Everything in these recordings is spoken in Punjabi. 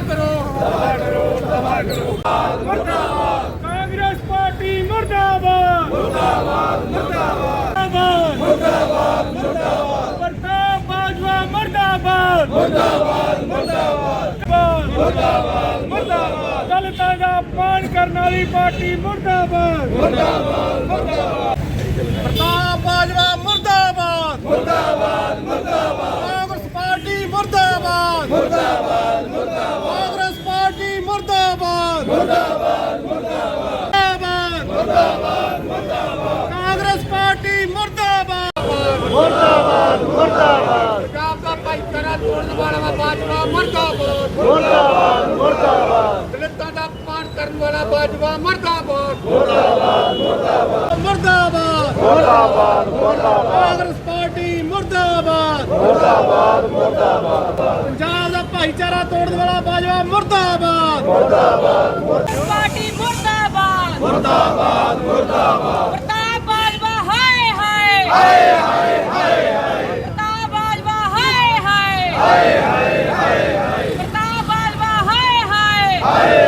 ਕਰੋ। ਕਾਂਗਰਸ ਪਾਰਟੀ ਮੁਰਦਾਬਾਦ। ਮੁਰਦਾਬਾਦ। ਮੁਰਦਾਬਾਦ ਮੁਰਦਾਬਾਦ ਮੁਰਦਾਬਾਦ ਪ੍ਰਤਾਪ ਬਾਜਵਾ ਮੁਰਦਾਬਾਦ। ਮੁਰਦਾਬਾਦ। ਮੁਰਦਾਬਾਦ ਮੁਰਦਾਬਾਦ ਮੁਰਦਾਬਾਦ ਦਲਿਤਾਂ ਦਾ ਅਪਮਾਨ ਕਰਨ ਵਾਲੀ ਪਾਰਟੀ ਮੁਰਦਾਬਾਦ। ਪ੍ਰਤਾਪ ਬਾਜਵਾ ਮੁਰਦਾਬਾਦ ਮੁਰਦਾਬਾਦ ਮੁਰਦਾਬਾਦ ਕਾਂਗਰਸ ਪਾਰਟੀ ਮੁਰਦਾਬਾਦ ਮੁਰਦਾਬਾਦ ਮੁਰਦਾਬਾਦ ਕਾਂਗਰਸ ਪਾਰਟੀ ਮੁਰਦਾਬਾਦ ਮੁਰਦਾਬਾਦ ਮੁਰਦਾਬਾਦ ਮੁਰਦਾਬਾਦ ਮੁਰਦਾਬਾਦ ਕਾਂਗਰਸ ਪਾਰਟੀ ਮੁਰਦਾਬਾਦ ਮੁਰਦਾਬਾਦ ਮੁਰਦਾਬਾਦ ਪੰਜਾਬ ਦਾ ਭਾਈਚਾਰਾ ਤੋੜਨ ਵਾਲਾ ਬਾਜਵਾ ਮੁਰਦਾਬਾਦ ਮੁਰਦਾਬਾਦ ਮੁਰਦਾਬਾਦ ਦਲਿਤਾਂ ਦਾ ਅਪਮਾਨ ਕਰਨ ਵਾਲਾ ਬਾਜਵਾ ਮੁਰਦਾਬਾਦ। ਮੁਰਦਾਬਾਦ ਮੁਰਦਾਬਾਦ। ਕਾਂਗਰਸ ਪਾਰਟੀ ਮੁਰਦਾਬਾਦ। ਮੁਰਦਾਬਾਦ ਮੁਰਦਾਬਾਦ। ਪੰਜਾਬ ਦਾ ਭਾਈਚਾਰਾ ਤੋੜਨ ਵਾਲਾ ਬਾਜਵਾ ਮੁਰਦਾਬਾਦ। ਪਾਰਟੀ ਮੁਰਦਾਬਾਦ। ਮੁਰਦਾਬਾਦ ਮੁਰਦਾਬਾਦ। ਪ੍ਰਤਾਪ ਬਾਜਵਾ ਹਾਏ ਹਾਏ। ਹਾਏ ਹਾਏ ਹਾਏ ਪ੍ਰਤਾਪ ਬਾਜਵਾ ਹਾਏ ਹਾਏ। ਹਾਏ ਹਾਏ ਪ੍ਰਤਾਪ ਬਾਜਵਾ ਹਾਏ। ਹਾਏ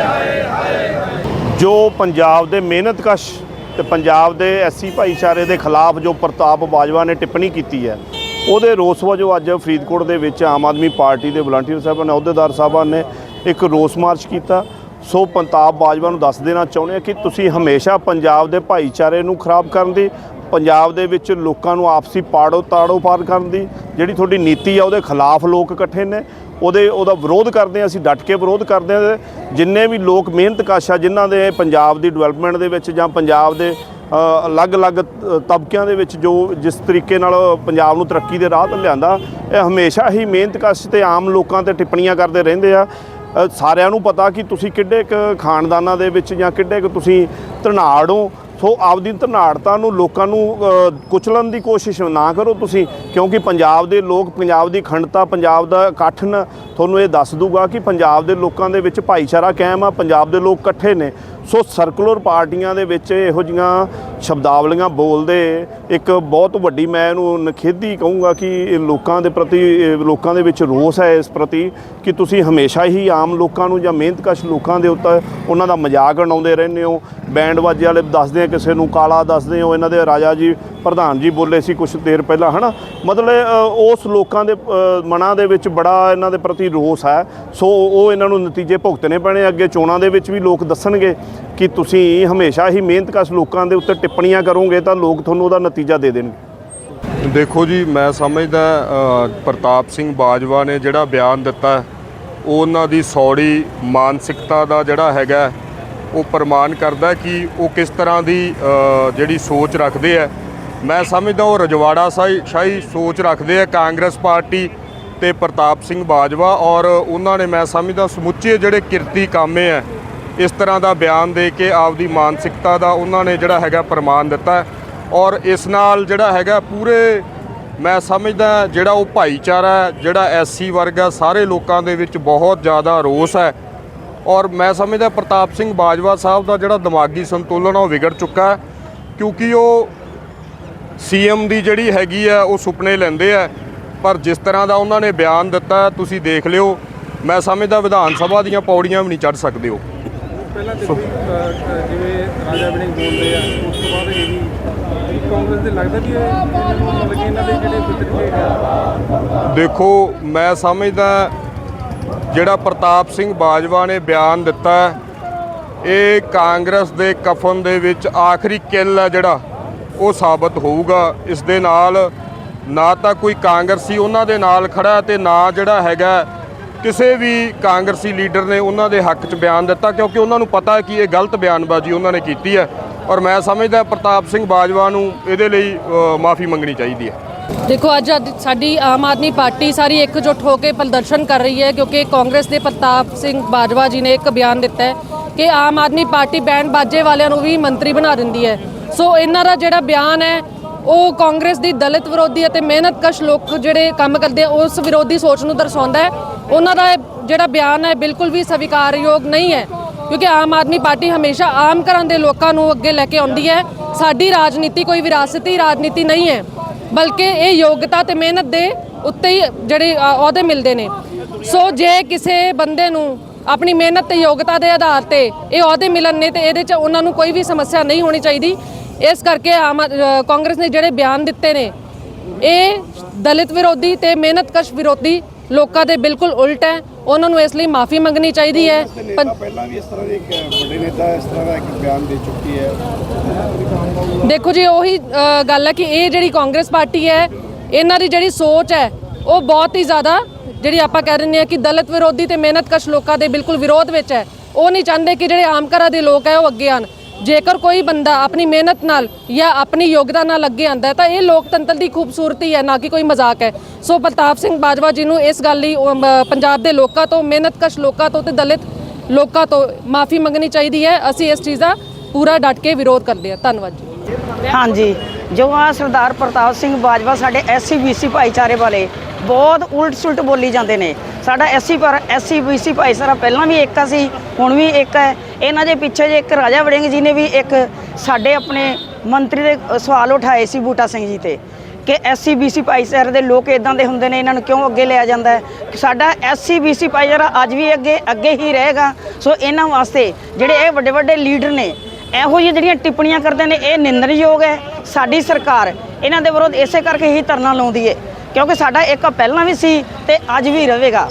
ਜੋ ਪੰਜਾਬ ਦੇ ਮਿਹਨਤਕਸ਼ ਤੇ ਪੰਜਾਬ ਦੇ ਐਸੀ ਭਾਈਚਾਰੇ ਦੇ ਖਿਲਾਫ ਜੋ ਪ੍ਰਤਾਪ ਬਾਜਵਾ ਨੇ ਟਿੱਪਣੀ ਕੀਤੀ ਹੈ, ਉਹਦੇ ਰੋਸ ਵਜੋਂ ਅੱਜ ਫਰੀਦਕੋਟ ਦੇ ਵਿੱਚ ਆਮ ਆਦਮੀ ਪਾਰਟੀ ਦੇ ਵਲੰਟੀਅਰ ਸਾਹਿਬਾਂ ਨੇ, ਅਹੁਦੇਦਾਰ ਸਾਹਿਬਾਂ ਨੇ ਇੱਕ ਰੋਸ ਮਾਰਚ ਕੀਤਾ। ਸੋ ਪ੍ਰਤਾਪ ਬਾਜਵਾ ਨੂੰ ਦੱਸ ਦੇਣਾ ਚਾਹੁੰਦੇ ਹਾਂ ਕਿ ਤੁਸੀਂ ਹਮੇਸ਼ਾ ਪੰਜਾਬ ਦੇ ਭਾਈਚਾਰੇ ਨੂੰ ਖਰਾਬ ਕਰਨ ਦੀ ਪੰਜਾਬ ਦੇ ਵਿੱਚ ਲੋਕਾਂ ਨੂੰ ਆਪਸੀ ਪਾੜੋ ਤਾੜੋ ਪਾਰ ਕਰਨ ਦੀ ਜਿਹੜੀ ਤੁਹਾਡੀ ਨੀਤੀ ਆ, ਉਹਦੇ ਖਿਲਾਫ ਲੋਕ ਇਕੱਠੇ ਨੇ। ਉਹਦੇ, ਉਹਦਾ ਵਿਰੋਧ ਕਰਦੇ ਹਾਂ ਅਸੀਂ ਡਟ ਕੇ ਵਿਰੋਧ ਕਰਦੇ ਹਾਂ ਜਿੰਨੇ ਵੀ ਲੋਕ ਮਿਹਨਤਕਸ਼ ਆ ਜਿਨ੍ਹਾਂ ਦੇ ਪੰਜਾਬ ਦੀ ਡਿਵੈਲਪਮੈਂਟ ਦੇ ਵਿੱਚ ਜਾਂ ਪੰਜਾਬ ਦੇ ਅਲੱਗ-ਅਲੱਗ ਤਬਕਿਆਂ ਦੇ ਵਿੱਚ ਜੋ ਜਿਸ ਤਰੀਕੇ ਨਾਲ ਪੰਜਾਬ ਨੂੰ ਤਰੱਕੀ ਦੇ ਰਾਹ ਤੇ ਲਿਆਂਦਾ, ਇਹ ਹਮੇਸ਼ਾ ਹੀ ਮਿਹਨਤਕਸ਼ ਤੇ ਆਮ ਲੋਕਾਂ ਤੇ ਟਿੱਪਣੀਆਂ ਕਰਦੇ ਰਹਿੰਦੇ ਆ। ਸਾਰਿਆਂ ਨੂੰ ਪਤਾ ਕਿ ਤੁਸੀਂ ਕਿੱਡੇ ਕੁ ਖਾਨਦਾਨਾਂ ਦੇ ਵਿੱਚ ਜਾਂ ਕਿੱਡੇ ਕੁ ਤੁਸੀਂ ਧਨਾੜ ਹੋ ਸੋ ਆਪਦੀ ਧਨਾੜਤਾ ਨੂੰ ਲੋਕਾਂ ਨੂੰ ਕੁਚਲਣ ਦੀ ਕੋਸ਼ਿਸ਼ ਨਾ ਕਰੋ ਤੁਸੀਂ, ਕਿਉਂਕਿ ਪੰਜਾਬ ਦੇ ਲੋਕ, ਪੰਜਾਬ ਦੀ ਖੰਡਤਾ, ਪੰਜਾਬ ਦਾ ਇਕੱਠ ਨਾ ਤੁਹਾਨੂੰ ਇਹ ਦੱਸ ਦੂਗਾ ਕਿ ਪੰਜਾਬ ਦੇ ਲੋਕਾਂ ਦੇ ਵਿੱਚ ਭਾਈਚਾਰਾ ਕਾਇਮ ਆ, ਪੰਜਾਬ ਦੇ ਲੋਕ ਇਕੱਠੇ ਨੇ। ਸੋ ਸਰਕੂਲਰ ਪਾਰਟੀਆਂ ਦੇ ਵਿੱਚ ਇਹੋ ਜੀਆਂ ਸ਼ਬਦਾਵਲੀਆਂ ਬੋਲਦੇ, ਇੱਕ ਬਹੁਤ ਵੱਡੀ ਮੈਂ ਇਹਨੂੰ ਨਖੇਦੀ ਕਹੂੰਗਾ ਕਿ ਇਹ ਲੋਕਾਂ ਦੇ ਪ੍ਰਤੀ ਲੋਕਾਂ ਦੇ ਵਿੱਚ ਰੋਸ ਹੈ ਇਸ ਪ੍ਰਤੀ ਕਿ ਤੁਸੀਂ ਹਮੇਸ਼ਾ ਹੀ ਆਮ ਲੋਕਾਂ ਨੂੰ ਜਾਂ ਮਿਹਨਤਕਸ਼ ਲੋਕਾਂ ਦੇ ਉੱਤੇ ਉਹਨਾਂ ਦਾ ਮਜ਼ਾਕ ਉਡਾਉਂਦੇ ਰਹਿੰਦੇ ਹੋ। ਬੈਂਡ ਵਾਜੇ ਵਾਲੇ ਦੱਸਦੇ ਆ ਕਿਸੇ ਨੂੰ, ਕਾਲਾ ਦੱਸਦੇ ਹੋ, ਇਹਨਾਂ ਦੇ ਰਾਜਾ ਜੀ, ਪ੍ਰਧਾਨ ਜੀ ਬੋਲੇ ਸੀ ਕੁਝ ਦੇਰ ਪਹਿਲਾਂ, ਹਨਾ? ਮਤਲਬ ਉਸ ਲੋਕਾਂ ਦੇ ਮਨਾਂ ਦੇ ਵਿੱਚ ਬੜਾ ਇਹਨਾਂ ਦੇ ਪ੍ਰਤੀ ਰੋਸ ਹੈ। ਸੋ, ਉਹ ਇਹਨਾਂ ਨੂੰ ਨਤੀਜੇ ਭੁਗਤਣੇ ਪੈਣੇ ਅੱਗੇ ਚੋਣਾਂ ਦੇ ਵਿੱਚ ਵੀ ਲੋਕ ਦੱਸਣਗੇ ਕਿ ਤੁਸੀਂ ਹਮੇਸ਼ਾ ਹੀ ਮਿਹਨਤਕਸ਼ ਲੋਕਾਂ ਦੇ ਉੱਤੇ ਟਿੱਪਣੀਆਂ ਕਰੋਗੇ ਤਾਂ ਲੋਕ ਤੁਹਾਨੂੰ ਉਹਦਾ ਨਤੀਜਾ ਦੇ ਦੇਣਗੇ। ਦੇਖੋ ਜੀ, ਮੈਂ ਸਮਝਦਾ ਪ੍ਰਤਾਪ ਸਿੰਘ ਬਾਜਵਾ ਨੇ ਜਿਹੜਾ ਬਿਆਨ ਦਿੱਤਾ, ਉਹਨਾਂ ਦੀ ਸੌੜੀ ਮਾਨਸਿਕਤਾ ਦਾ ਜਿਹੜਾ ਹੈਗਾ, ਉਹ ਪ੍ਰਮਾਣ ਕਰਦਾ ਕਿ ਉਹ ਕਿਸ ਤਰ੍ਹਾਂ ਦੀ ਜਿਹੜੀ ਸੋਚ ਰੱਖਦੇ ਆ। ਮੈਂ ਸਮਝਦਾ ਉਹ ਰਜਵਾੜਾ ਸਾਈ ਸ਼ਾਹੀ ਸੋਚ ਰੱਖਦੇ ਆ, ਕਾਂਗਰਸ ਪਾਰਟੀ ਤੇ ਪ੍ਰਤਾਪ ਸਿੰਘ ਬਾਜਵਾ ਔਰ ਉਹਨਾਂ ਨੇ, ਮੈਂ ਸਮਝਦਾ ਸਮੁੱਚੇ ਜਿਹੜੇ ਕਿਰਤੀ ਕਾਮੇ ਆ ਇਸ ਤਰ੍ਹਾਂ ਦਾ ਬਿਆਨ ਦੇ ਕੇ ਆਪਦੀ ਮਾਨਸਿਕਤਾ ਦਾ ਉਹਨਾਂ ਨੇ ਜਿਹੜਾ ਹੈਗਾ ਪ੍ਰਮਾਣ ਦਿੱਤਾ ਔਰ ਇਸ ਨਾਲ ਜਿਹੜਾ ਹੈਗਾ ਪੂਰੇ ਮੈਂ ਸਮਝਦਾ ਜਿਹੜਾ ਉਹ ਭਾਈਚਾਰਾ ਹੈ, ਜਿਹੜਾ ਐਸਸੀ ਵਰਗ ਹੈ ਸਾਰੇ ਲੋਕਾਂ ਦੇ ਵਿੱਚ ਬਹੁਤ ਜ਼ਿਆਦਾ ਰੋਸ ਹੈ। ਔਰ ਮੈਂ ਸਮਝਦਾ ਪ੍ਰਤਾਪ ਸਿੰਘ ਬਾਜਵਾ ਸਾਹਿਬ ਦਾ ਜਿਹੜਾ ਦਿਮਾਗੀ ਸੰਤੁਲਨ ਉਹ ਵਿਗੜ ਚੁੱਕਾ ਹੈ ਕਿਉਂਕਿ ਉਹ ਸੀਐਮ ਦੀ ਜਿਹੜੀ ਹੈਗੀ ਆ ਉਹ ਸੁਪਨੇ ਲੈਂਦੇ ਆ ਪਰ ਜਿਸ ਤਰ੍ਹਾਂ ਦਾ ਉਹਨਾਂ ਨੇ ਬਿਆਨ ਦਿੱਤਾ ਤੁਸੀਂ ਦੇਖ ਲਿਓ। ਮੈਂ ਸਮਝਦਾ ਵਿਧਾਨ ਸਭਾ ਦੀਆਂ ਪੌੜੀਆਂ ਵੀ ਨਹੀਂ ਚੜ ਸਕਦੇ ਹੋ ਪਹਿਲਾਂ ਦੇਖੋ ਜਿਵੇਂ ਰਾਜਾ ਵੜਿੰਗ ਬੋਲਦੇ ਆ, ਉਸ ਤੋਂ ਬਾਅਦ ਇਹ ਵੀ ਕਾਂਗਰਸ ਦੇ ਲੱਗਦਾ ਵੀ ਇਹ ਇਹਨਾਂ ਦੇ ਜਿਹੜੇ ਵਿਤਰਕੇ ਆ। ਦੇਖੋ, ਮੈਂ ਸਮਝਦਾ ਜਿਹੜਾ ਪ੍ਰਤਾਪ ਸਿੰਘ ਬਾਜਵਾ ਨੇ ਬਿਆਨ ਦਿੱਤਾ ਇਹ ਕਾਂਗਰਸ ਦੇ ਕਫਨ ਦੇ ਵਿੱਚ ਆਖਰੀ ਕਿੱਲ ਹੈ ਜਿਹੜਾ, ਉਹ ਸਾਬਤ ਹੋਊਗਾ। ਇਸ ਦੇ ਨਾਲ ਨਾ ਤਾਂ ਕੋਈ ਕਾਂਗਰਸੀ ਉਹਨਾਂ ਦੇ ਨਾਲ ਖੜਾ ਹੈ ਤੇ ਨਾ ਜਿਹੜਾ ਹੈਗਾ ਕਿਸੇ ਵੀ ਕਾਂਗਰਸੀ ਲੀਡਰ ਨੇ ਉਹਨਾਂ ਦੇ ਹੱਕ 'ਚ ਬਿਆਨ ਦਿੱਤਾ, ਕਿਉਂਕਿ ਉਹਨਾਂ ਨੂੰ ਪਤਾ ਹੈ ਕਿ ਇਹ ਗਲਤ ਬਿਆਨਬਾਜ਼ੀ ਉਹਨਾਂ ਨੇ ਕੀਤੀ ਹੈ। ਔਰ ਮੈਂ ਸਮਝਦਾ ਪ੍ਰਤਾਪ ਸਿੰਘ ਬਾਜਵਾ ਨੂੰ ਇਹਦੇ ਲਈ ਮਾਫੀ ਮੰਗਣੀ ਚਾਹੀਦੀ ਹੈ। ਦੇਖੋ, ਅੱਜ ਅੱਜ ਸਾਡੀ ਆਮ ਆਦਮੀ ਪਾਰਟੀ ਸਾਰੀ ਇਕਜੁੱਟ ਹੋ ਕੇ ਪ੍ਰਦਰਸ਼ਨ ਕਰ ਰਹੀ ਹੈ, ਕਿਉਂਕਿ ਕਾਂਗਰਸ ਦੇ ਪ੍ਰਤਾਪ ਸਿੰਘ ਬਾਜਵਾ ਜੀ ਨੇ ਇੱਕ ਬਿਆਨ ਦਿੱਤਾ ਹੈ ਕਿ ਆਮ ਆਦਮੀ ਪਾਰਟੀ ਬੈਂਡ ਬਾਜੇ ਵਾਲਿਆਂ ਨੂੰ ਵੀ ਮੰਤਰੀ ਬਣਾ ਦਿੰਦੀ ਹੈ। ਸੋ ਇਹਨਾਂ ਦਾ ਜਿਹੜਾ ਬਿਆਨ ਹੈ ਉਹ ਕਾਂਗਰਸ ਦੀ ਦਲਿਤ ਵਿਰੋਧੀ ਅਤੇ ਮਿਹਨਤਕਸ਼ ਲੋਕ ਜਿਹੜੇ ਕੰਮ ਕਰਦੇ ਆ, ਉਸ ਵਿਰੋਧੀ ਸੋਚ ਨੂੰ ਦਰਸਾਉਂਦਾ ਹੈ। ਉਹਨਾਂ ਦਾ ਜਿਹੜਾ ਬਿਆਨ ਹੈ, ਬਿਲਕੁਲ ਵੀ ਸਵੀਕਾਰਯੋਗ ਨਹੀਂ ਹੈ। ਕਿਉਂਕਿ ਆਮ ਆਦਮੀ ਪਾਰਟੀ ਹਮੇਸ਼ਾ ਆਮ ਘਰਾਂ ਦੇ ਲੋਕਾਂ ਨੂੰ ਅੱਗੇ ਲੈ ਕੇ ਆਉਂਦੀ ਹੈ। ਸਾਡੀ ਰਾਜਨੀਤੀ ਕੋਈ ਵਿਰਾਸਤੀ ਰਾਜਨੀਤੀ ਨਹੀਂ ਹੈ, ਬਲਕਿ ਇਹ ਯੋਗਤਾ ਤੇ ਮਿਹਨਤ ਦੇ ਉੱਤੇ ਹੀ ਜਿਹੜੇ ਅਹੁਦੇ ਮਿਲਦੇ ਨੇ। ਸੋ ਜੇ ਕਿਸੇ ਬੰਦੇ ਨੂੰ ਆਪਣੀ ਮਿਹਨਤ ਤੇ ਯੋਗਤਾ ਦੇ ਆਧਾਰ ਤੇ ਇਹ ਅਹੁਦੇ ਮਿਲਣ ਨੇ, ਤੇ ਇਹਦੇ 'ਚ ਉਹਨਾਂ ਨੂੰ ਕੋਈ ਵੀ ਸਮੱਸਿਆ ਨਹੀਂ ਹੋਣੀ ਚਾਹੀਦੀ। ਇਸ ਕਰਕੇ ਆਮ ਕਾਂਗਰਸ ਨੇ ਜਿਹੜੇ ਬਿਆਨ ਦਿੱਤੇ ਨੇ ਇਹ ਦਲਿਤ ਵਿਰੋਧੀ ਤੇ ਮਿਹਨਤਕਸ਼ ਵਿਰੋਧੀ ਲੋਕਾਂ ਦੇ ਬਿਲਕੁਲ ਉਲਟ ਹੈ। ਉਹਨਾਂ ਨੂੰ ਇਸ ਲਈ ਮਾਫੀ ਮੰਗਣੀ ਚਾਹੀਦੀ ਹੈ। ਪਹਿਲਾਂ ਵੀ ਇਸ ਤਰ੍ਹਾਂ ਦੇ ਇੱਕ ਵੱਡੇ ਨੇਤਾ ਇਸ ਤਰ੍ਹਾਂ ਦਾ ਇੱਕ ਬਿਆਨ ਦੇ ਚੁੱਕੀ ਹੈ। ਦੇਖੋ ਜੀ ਉਹੀ ਗੱਲ ਹੈ ਕਿ ਇਹ ਜਿਹੜੀ ਕਾਂਗਰਸ ਪਾਰਟੀ ਹੈ ਇਹਨਾਂ ਦੀ ਜਿਹੜੀ ਸੋਚ ਹੈ ਉਹ ਬਹੁਤ ਹੀ ਜ਼ਿਆਦਾ ਜਿਹੜੀ ਆਪਾਂ ਕਹਿ ਰਹੇ ਹਾਂ ਕਿ ਦਲਿਤ ਵਿਰੋਧੀ ਤੇ ਮਿਹਨਤਕਸ਼ ਲੋਕਾਂ ਦੇ ਬਿਲਕੁਲ ਵਿਰੋਧ ਵਿੱਚ ਹੈ। ਉਹ ਨਹੀਂ ਚਾਹੁੰਦੇ ਕਿ ਜਿਹੜੇ ਆਮ ਘਰਾਂ ਦੇ ਲੋਕ ਹੈ ਉਹ ਅੱਗੇ ਆਣ ਜੇਕਰ ਕੋਈ ਬੰਦਾ ਆਪਣੀ ਮਿਹਨਤ ਨਾਲ ਜਾਂ ਆਪਣੀ ਯੋਗਤਾ ਨਾਲ ਅੱਗੇ ਆਂਦਾ ਤਾਂ ਇਹ ਲੋਕਤੰਤਰ ਦੀ ਖੂਬਸੂਰਤੀ ਹੈ, ਨਾ ਕਿ ਕੋਈ ਮਜ਼ਾਕ ਹੈ। ਸੋ ਪ੍ਰਤਾਪ ਸਿੰਘ ਬਾਜਵਾ ਜੀ ਨੂੰ ਇਸ ਗੱਲ ਲਈ ਪੰਜਾਬ ਦੇ ਲੋਕਾਂ ਤੋਂ, ਮਿਹਨਤਕਸ਼ ਲੋਕਾਂ ਤੋਂ ਤੇ ਦਲਿਤ ਲੋਕਾਂ ਤੋਂ ਮਾਫੀ ਮੰਗਣੀ ਚਾਹੀਦੀ ਹੈ। ਅਸੀਂ ਇਸ ਚੀਜ਼ ਦਾ ਪੂਰਾ ਡਟ ਕੇ ਵਿਰੋਧ ਕਰਦੇ ਹਾਂ। ਧੰਨਵਾਦ ਜੀ। ਹਾਂਜੀ, ਜੋ ਆ ਸਰਦਾਰ ਪ੍ਰਤਾਪ ਸਿੰਘ ਬਾਜਵਾ ਸਾਡੇ ਐਸਸੀ ਬੀਸੀ ਭਾਈਚਾਰੇ ਵਾਲੇ ਬਹੁਤ ਉਲਟ ਸੁਲਟ ਬੋਲੀ ਜਾਂਦੇ ਨੇ। ਸਾਡਾ ਐਸਸੀ ਪਰ ਐਸਸੀ ਬੀਸੀ ਭਾਈਚਾਰਾ ਪਹਿਲਾਂ ਵੀ ਇੱਕ ਸੀ ਹੁਣ ਵੀ ਇੱਕ ਹੈ। ਇਹਨਾਂ ਦੇ ਪਿੱਛੇ ਜੇ ਇੱਕ ਰਾਜਾ ਵੜਿੰਗ ਜੀ ਨੇ ਵੀ ਇੱਕ ਸਾਡੇ ਆਪਣੇ ਮੰਤਰੀ ਦੇ ਸਵਾਲ ਉਠਾਏ ਸੀ ਬੂਟਾ ਸਿੰਘ ਜੀ ਤੇ ਕਿ ਐਸਸੀ ਬੀਸੀ ਭਾਈਚਾਰੇ ਦੇ ਲੋਕ ਇਦਾਂ ਦੇ ਹੁੰਦੇ ਨੇ, ਇਹਨਾਂ ਨੂੰ ਕਿਉਂ ਅੱਗੇ ਲਿਆ ਜਾਂਦਾ ਹੈ? ਸਾਡਾ ਐਸਸੀ ਬੀਸੀ ਭਾਈਚਾਰਾ ਅੱਜ ਵੀ ਅੱਗੇ ਅੱਗੇ ਹੀ ਰਹੇਗਾ। ਸੋ ਇਹਨਾਂ ਵਾਸਤੇ ਜਿਹੜੇ ਇਹ ਵੱਡੇ ਵੱਡੇ ਲੀਡਰ ਨੇ, ਇਹੋ ਜਿਹੀ ਜਿਹੜੀਆਂ ਟਿੱਪਣੀਆਂ ਕਰਦੇ ਨੇ, ਇਹ ਨਿੰਦਣਯੋਗ ਹੈ। ਸਾਡੀ ਸਰਕਾਰ ਇਹਨਾਂ ਦੇ ਵਿਰੁੱਧ ਇਸੇ ਕਰਕੇ ਹੀ ਧਰਨਾ ਲਾਉਂਦੀ ਹੈ, ਕਿਉਂਕਿ ਸਾਡਾ ਇੱਕ ਪਹਿਲਾਂ ਵੀ ਸੀ ਤੇ ਅੱਜ ਵੀ ਰਹੇਗਾ।